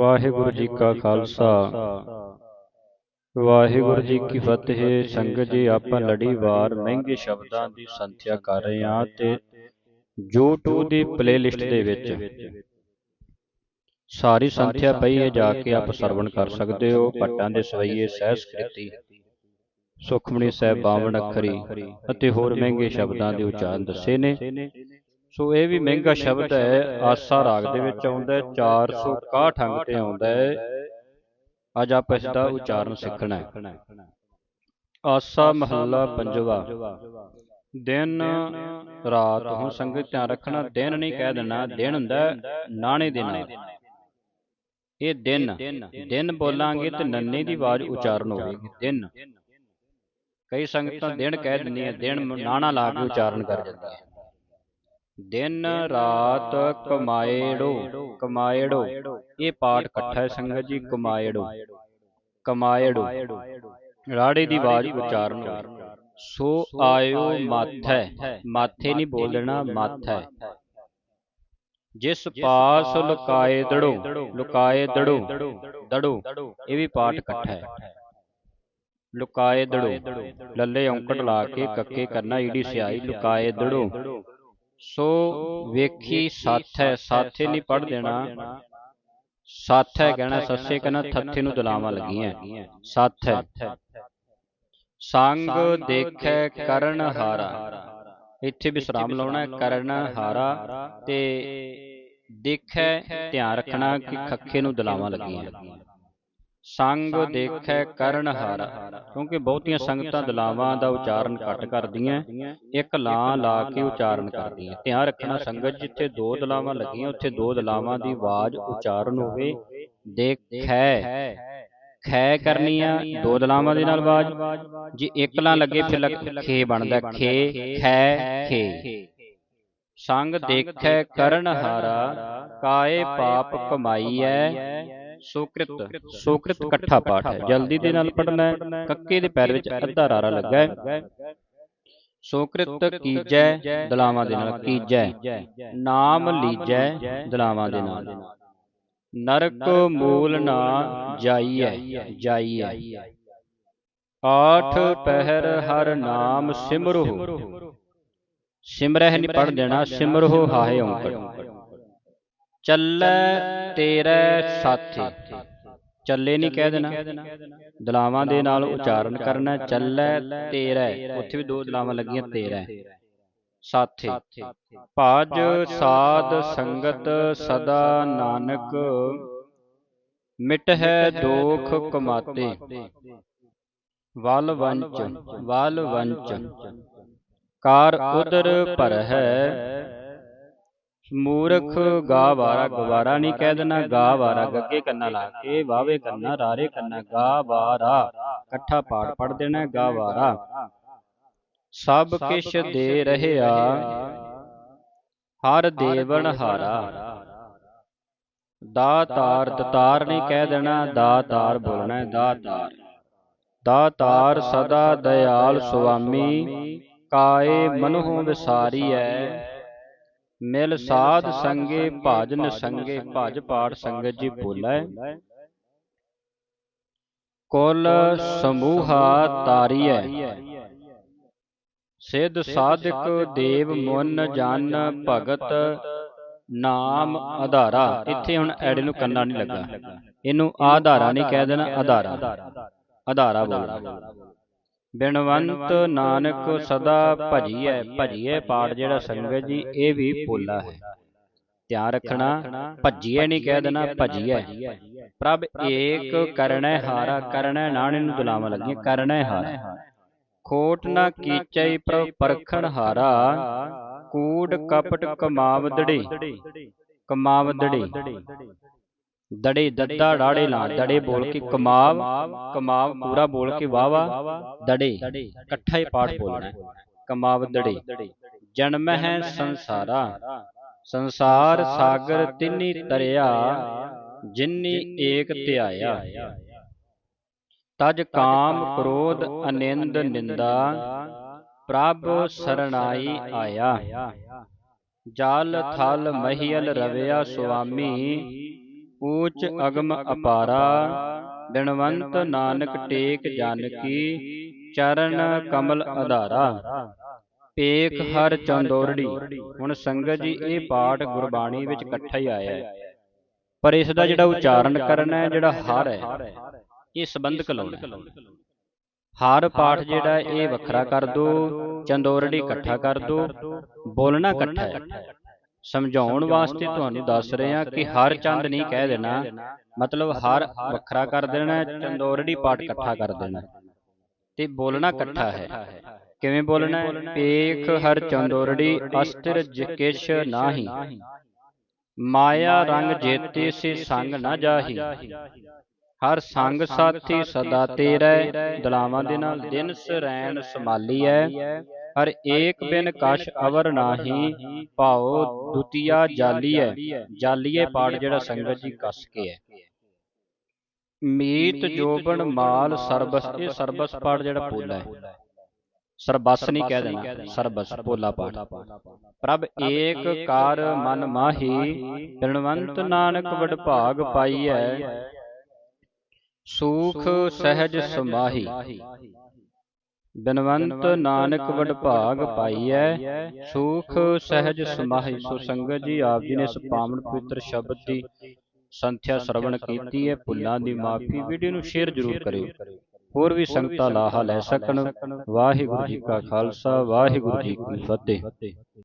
ਵਾਹਿਗੁਰੂ ਜੀ ਕਾ ਖਾਲਸਾ। ਵਾਹਿਗੁਰੂ ਜੀ ਕੀ ਫਤਿਹ। ਸੰਗਤ ਜੀ, ਆਪਾਂ ਲੜੀਵਾਰ ਮਹਿੰਗੇ ਸ਼ਬਦਾਂ ਦੀ ਸੰਥਿਆ ਕਰ ਰਹੇ ਹਾਂ ਤੇ YouTube ਦੀ ਪਲੇਲਿਸਟ ਦੇ ਵਿੱਚ। ਸਾਰੀ ਸੰਥਿਆ ਪਈ ਹੈ, ਜਾ ਕੇ ਆਪ ਸਰਵਣ ਕਰ ਸਕਦੇ ਹੋ। ਭੱਟਾਂ ਦੇ ਸਵਈਏ ਸਹਿ ਸਕ੍ਰਿਤੀ ਸੁਖਮਣੀ ਸਾਹਿਬ 52 ਅੱਖਰੀ ਅਤੇ ਹੋਰ ਮਹਿੰਗੇ ਸ਼ਬਦਾਂ ਦੇ ਉਚਾਰਨ ਦੱਸੇ ਨੇ। ਸੋ ਇਹ ਵੀ ਮਹਿੰਗਾ ਸ਼ਬਦ ਹੈ ਆਸਾ ਰਾਗ ਦੇ ਵਿੱਚ ਆਉਂਦਾ ਹੈ 461 ਅੰਗ ਤੇ ਆਉਂਦਾ ਹੈ। ਅੱਜ ਆਪਾਂ ਇਸ ਦਾ ਉਚਾਰਨ ਸਿੱਖਣਾ ਹੈ। ਆਸਾ ਮਹੱਲਾ ਪੰਜਵਾ। ਦਿਨ ਰਾਤ ਹੁਣ ਸੰਗਤ ਧਿਆਨ ਰੱਖਣਾ ਦਿਨ ਨਹੀਂ ਕਹਿ ਦੇਣਾ ਦਿਨ ਹੁੰਦਾ ਹੈ ਨਾਣੇ ਦੇ ਨਾਲ ਇਹ ਦਿਨ ਦਿਨ ਬੋਲਾਂਗੇ ਤੇ ਨੰਨੇ ਦੀ ਆਵਾਜ਼ ਉਚਾਰਨ ਹੋਵੇਗੀ। ਦਿਨ। ਕਈ ਸੰਗਤਾਂ ਦਿਨ ਕਹਿ ਦਿੰਦੀਆਂ ਦਿਨ ਨਾਣਾ ਲਾ ਕੇ ਉਚਾਰਨ ਕਰ ਜਾਂਦੀਆਂ ਦਿਨ ਰਾਤ ਕਮਾਏੜੋ ਕਮਾਏੜੋ ਇਹ ਪਾਠ ਇਕੱਠਾ ਹੈ ਸੰਗਤ ਜੀ ਕਮਾਏੜੋ। ਕਮਾਏੜੋ। ਰਾੜੇ ਦੀ ਆਵਾਜ਼ ਉਚਾਰਨ। ਸੋ ਆਇਓ ਮਾਥੈ ਮਾਥੇ ਨਹੀਂ ਬੋਲਣਾ ਮਾਥੈ ਜਿਸ ਪਾਸ ਲੁਕਾਏ ਦੜੋ ਲੁਕਾਏ ਦੜੋ ਦੜੋ ਇਹ ਵੀ ਪਾਠ ਇਕੱਠਾ ਹੈ। ਲੁਕਾਏ ਦੜੋ। ਲੱਲੇ ਔਂਕੜ ਲਾ ਕੇ ਕੱਕੇ ਕਰਨਾ ਈੜੀ ਸਿਆਈ ਲੁਕਾਏ ਦੜੋ। ਸੋ ਵੇਖੀ ਸਾਥ ਹੈ ਸਾਥੇ ਨਹੀਂ ਪੜ ਦੇਣਾ। ਸਾਥ ਹੈ ਕਹਿਣਾ ਸੱਸੇ ਕਹਿਣਾ ਥੱਥੇ ਨੂੰ ਦਲਾਵਾਂ ਲੱਗੀਆਂ ਸਾਥ। ਹੈ ਸੰਗ ਦੇਖੈ ਕਰਨ ਹਾਰਾ। ਇੱਥੇ ਵਿਸਰਾਮ ਲਾਉਣਾ ਕਰਨ ਹਾਰਾ ਤੇ ਦੇਖੈ ਧਿਆਨ ਰੱਖਣਾ ਕਿ ਖੱਖੇ ਨੂੰ ਦਲਾਵਾਂ ਲੱਗੀਆਂ ਸੰਗ ਦੇਖੈ ਕਰਨ ਹਾਰਾ ਕਿਉਂਕਿ ਬਹੁਤੀਆਂ ਸੰਗਤਾਂ ਦਲਾਵਾਂ ਦਾ ਉਚਾਰਨ ਘੱਟ ਕਰਦੀਆਂ ਇੱਕ ਲਾਂ ਲਾ ਕੇ ਉਚਾਰਨ ਕਰਦੀਆਂ। ਧਿਆਨ ਰੱਖਣਾ ਸੰਗਤ ਜਿੱਥੇ ਦੋ ਦਲਾਵਾਂ ਲੱਗੀਆਂ ਉੱਥੇ ਦੋ ਦਲਾਵਾਂ ਦੀ ਆਵਾਜ਼ ਉਚਾਰਨ ਹੋਵੇ ਦੇਖੈ। ਖੈ ਕਰਨੀ ਆ ਦੋ ਦਲਾਵਾਂ ਦੇ ਨਾਲ ਆਵਾਜ਼। ਜੇ ਇੱਕ ਲਾਂ ਲੱਗੇ ਫਿਰ ਖੇ ਬਣਦਾ ਖੇ ਖੈ। ਖੇ ਸੰਗ ਦੇਖੈ ਕਰਨ ਹਾਰਾ ਕਾਏ ਪਾਪ ਕਮਾਈਐ ਸੋਕ੍ਰਿਤ ਸੋਕ੍ਰਿਤ ਇਕੱਠਾ ਪਾਠ ਹੈ। ਜਲਦੀ ਦੇ ਨਾਲ ਪੜਨਾ ਹੈ। ਕੱਕੇ ਦੇ ਪੈਰ ਵਿੱਚ ਅੱਧਾ ਰਾਰਾ ਲੱਗਾ ਹੈ। ਸੋਕ੍ਰਿਤ ਕੀਜੈ ਦਲਾਵਾਂ ਦੇ ਨਾਲ ਕੀਜੈ ਨਾਮ ਲੀਜੈ? ਦਲਾਵਾਂ ਦੇ ਨਾਲ। ਨਰਕ ਮੂਲ ਨਾ ਜਾਈਐ ਜਾਈਐ। ਆਠ ਪਹਿਰ ਹਰ ਨਾਮ ਸਿਮਰੋ। ਸਿਮਰਹਿ ਨਹੀਂ ਪੜ ਦੇਣਾ ਸਿਮਰੋ ਹਾਏ ਓੰਕੜ ਚੱਲੈ ਤੇਰੇ ਸਾਥੀ। ਚੱਲੇ ਨਹੀਂ ਕਹਿ ਦੇਣਾ। ਦਲਾਵਾਂ ਦੇ ਨਾਲ ਉਚਾਰਨ ਕਰਨਾ ਚੱਲੈ ਤੇਰੇ। ਉੱਥੇ ਵੀ ਦੋ ਦਲਾਵਾਂ ਲੱਗੀਆਂ ਤੇਰੇ। ਸਾਥੀ। ਭਾਜ ਸਾਧ ਸੰਗਤ ਸਦਾ ਨਾਨਕ। ਮਿਟ ਹੈ ਦੋਖ ਕਮਾਤੇ। ਵਲ ਵੰਚ ਵਲ ਵੰਚ ਕਾਰ ਉਦਰ ਭਰ। ਹੈ ਮੂਰਖ ਗਾ ਵਾਰਾ ਗਵਾਰਾ ਨਹੀਂ ਕਹਿ ਦੇਣਾ ਗਾ ਵਾਰਾ ਗੱਗੇ ਕੰਨਾ ਲਾ ਕੇ ਵਾਵੇ ਕੰਨਾ ਰਾਰੇ ਕੰਨਾ ਗਾ ਵਾਰਾ ਇਕੱਠਾ ਪਾਠ ਪੜ ਦੇਣਾ ਗਾ ਵਾਰਾ ਸਭ ਕਿਛ ਦੇ ਰਹਿਆ ਹਰ ਦੇਵਨ ਹਾਰਾ। ਦਾਤਾਰ ਦਤਾਰ ਨਹੀਂ ਕਹਿ ਦੇਣਾ ਦਾਤਾਰ ਬੋਲਣਾ ਦਾਤਾਰ। ਦਾਤਾਰ ਸਦਾ ਦਇਆਲ ਸੁਆਮੀ ਕਾਏ ਮਨਹੁ ਵਿਸਾਰੀਐ ਮਿਲ ਸਾਧ ਸੰਗੇ ਭਾਜਨ ਸੰਗੇ ਭਜ ਪਾਠ ਸੰਗਤ ਜੀ ਬੋਲੇ। ਕੁਲ ਸਮੂਹਾ ਤਾਰੀਐ ਸਿੱਧ ਸਾਧਕ ਦੇਵ ਮੁਨ ਜਨ ਭਗਤ ਨਾਮ ਆਧਾਰਾ। ਇੱਥੇ ਹੁਣ ਐੜੇ ਨੂੰ ਕੰਨਾ ਨਹੀਂ ਲੱਗਾ। ਇਹਨੂੰ ਆਧਾਰਾ ਨਹੀਂ ਕਹਿ ਦੇਣਾ ਆਧਾਰਾ। ਆਧਾਰਾ ਬੋਲਣਾ। ਬਿਨਵੰਤ ਨਾਨਕ ਸਦਾ ਭਜੀਐ ਭਜੀਐ ਪਾਠ ਜਿਹੜਾ ਸੰਗਤ ਜੀ, ਇਹ ਵੀ ਪੋਲਾ ਹੈ। ਧਿਆਨ ਰੱਖਣਾ, ਭਜੀਐ ਨਹੀਂ ਕਹਿ ਦੇਣਾ, ਭਜੀਐ। ਪ੍ਰਭ ਏਕ ਕਰਣੈ ਹਾਰਾ ਕਰਣੈ ਨਾਣੇ ਨੂੰ ਦੁਲਾਵਾਂ ਲੱਗੀ ਕਰਣੈ ਹਾਰਾ। ਖੋਟ ਨਾ ਕੀਚੈ ਪ੍ਰਭ ਪਰਖਣ ਹਾਰਾ, ਕੂੜ ਕਪਟ ਕਮਾਵਦੜੀ ਕਮਾਵਦੜੀ। ਦੜੇ ਦੱਦਾ ਡਾੜੇ ਲਾ, ਦੜੇ ਬੋਲ ਕੇ ਕਮਾਵ ਕਮਾਵ ਪੂਰਾ ਬੋਲ ਕੇ ਵਾਵਾ ਦੜੇ, ਇਕੱਠਾ ਹੀ ਪਾਠ ਬੋਲਣਾ ਕਮਾਵ ਦੜੇ ਜਨਮ ਹੈ ਸੰਸਾਰਾ, ਸੰਸਾਰ ਸਾਗਰ ਤਿੰਨੀ ਤਰਿਆ ਜਿਨਨੀ ਏਕ ਧਿਆਇਆ। ਤਜ ਕਾਮ ਕ੍ਰੋਧ ਅਨਿੰਦ ਨਿੰਦਾ, ਪ੍ਰਭ ਸਰਣਾਈ ਆਇਆ। ਜਲ ਥਲ ਮਹੀਲ ਰਵਿਆ ਸੁਆਮੀ ਊਚ ਅਗਮ ਅਪਾਰਾ ਬਿਨਵੰਤ ਨਾਨਕ ਟੇਕ ਜਨ ਕੀ ਚਰਨ ਕਮਲ ਆਧਾਰਾ ਪੇਖ ਹਰ ਚੰਦੋਰੜੀ ਹੁਣ ਸੰਗਤ ਜੀ ਇਹ ਪਾਠ ਗੁਰਬਾਣੀ ਵਿੱਚ ਇਕੱਠਾ ਹੀ ਆਇਆ ਹੈ। ਪਰ ਇਸ ਦਾ ਜਿਹੜਾ ਉਚਾਰਨ ਕਰਨਾ ਹੈ ਜਿਹੜਾ ਹਰ ਹੈ ਇਹ ਸੰਬੰਧਕ ਲਾਉਣਾ। ਹਰ ਪਾਠ ਜਿਹੜਾ ਇਹ ਵੱਖਰਾ ਕਰ ਦੋ ਚੰਦੋਰੜੀ ਇਕੱਠਾ ਕਰ ਦੋ ਬੋਲਣਾ ਇਕੱਠਾ ਹੈ। ਸਮਝਾਉਣ ਵਾਸਤੇ ਤੁਹਾਨੂੰ ਦੱਸ ਰਹੇ ਹਾਂ ਕਿ ਹਰ ਚੰਦ ਨਹੀਂ ਕਹਿ ਦੇਣਾ ਮਤਲਬ ਹਰ ਵੱਖਰਾ ਕਰ ਦੇਣਾ ਚੰਦੋਰੜੀ ਪਾਠ ਇਕੱਠਾ ਕਰ ਦੇਣਾ। ਤੇ ਬੋਲਣਾ ਇਕੱਠਾ ਹੈ। ਕਿਵੇਂ ਬੋਲਣਾ ਪੇਖ ਹਰ ਚੰਦੋਰੜੀ ਅਸਤਿਰ ਜਿਕਿਸ਼ ਨਾਹੀ। ਮਾਇਆ ਰੰਗ ਜੇਤੇ ਸੇ ਸੰਗ ਨਾ ਜਾਹੀ। ਹਰ ਸੰਗ ਸਾਥੀ ਸਦਾ ਤੇਰੇ ਦਲਾਵਾਂ ਦੇ ਨਾਲ ਦਿਨ ਸਰੈਣ ਸਮਾਲੀ ਹੈ। ਹਰ ਏਕ ਬਿਨ ਕਛ ਅਵਰ ਨਾਹੀ, ਭਾਉ ਦੁਤੀਆ ਜਾਲੀ ਜਾਲੀਏ ਪਾਠ ਜਿਹੜਾ ਸੰਗਤ ਜੀ ਕੱਸ ਕੇ ਹੈ ਮੀਤ ਜੋਬਨ ਮਾਲ ਸਰਬਸ, ਇਹ ਸਰਬਸ ਪਾਠ ਜਿਹੜਾ ਪੋਲਾ ਹੈ ਸਰਬਸ ਨਹੀਂ ਕਹਿ ਦੇਣਾ, ਸਰਬਸ, ਪੋਲਾ ਪਾਠ ਪ੍ਰਭ ਏਕ ਕਾਰ ਮਨ ਮਾਹੀ, ਬਿਨਵੰਤ ਨਾਨਕ ਵਡ ਭਾਗ ਪਾਈਐ। ਸੂਖ ਸਹਿਜ ਸਮਾਹੀ। ਬਿਨਵੰਤ ਨਾਨਕ ਵਡ ਭਾਗ ਪਾਈਐ ਸੂਖ ਸਹਿਜ ਸਮਾਹੀ ਸੋ ਸੰਗਤ ਜੀ ਆਪ ਜੀ ਨੇ ਇਸ ਪਾਵਨ ਪਵਿੱਤਰ ਸ਼ਬਦ ਦੀ ਸੰਥਿਆ ਸਰਵਣ ਕੀਤੀ ਹੈ ਭੁੱਲਾਂ ਦੀ ਮਾਫੀ ਵੀਡੀਓ ਨੂੰ ਸ਼ੇਅਰ ਜ਼ਰੂਰ ਕਰਿਓ। ਹੋਰ ਵੀ ਸੰਗਤਾਂ ਲਾਹਾ ਲੈ ਸਕਣ। ਵਾਹਿਗੁਰੂ ਜੀ ਕਾ ਖਾਲਸਾ ਵਾਹਿਗੁਰੂ ਜੀ ਕੀ ਫਤਿਹ।